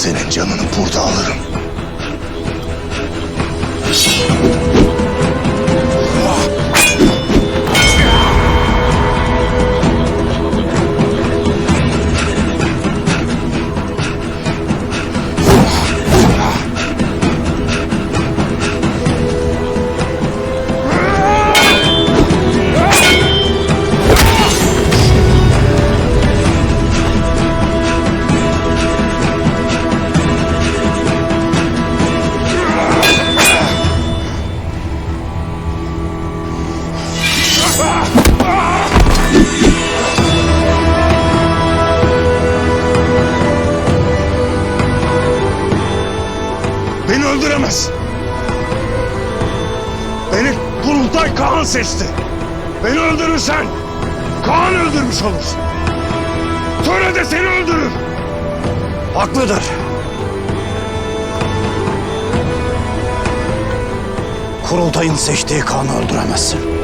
senin canını burada alırım. Beni öldüremez. Beni Kurultay Kaan seçti. Beni öldürürsen Kaan öldürmüş olursun. Töre de seni öldürür. Haklıdır. Kurultayın seçtiği kanı öldüremezsin.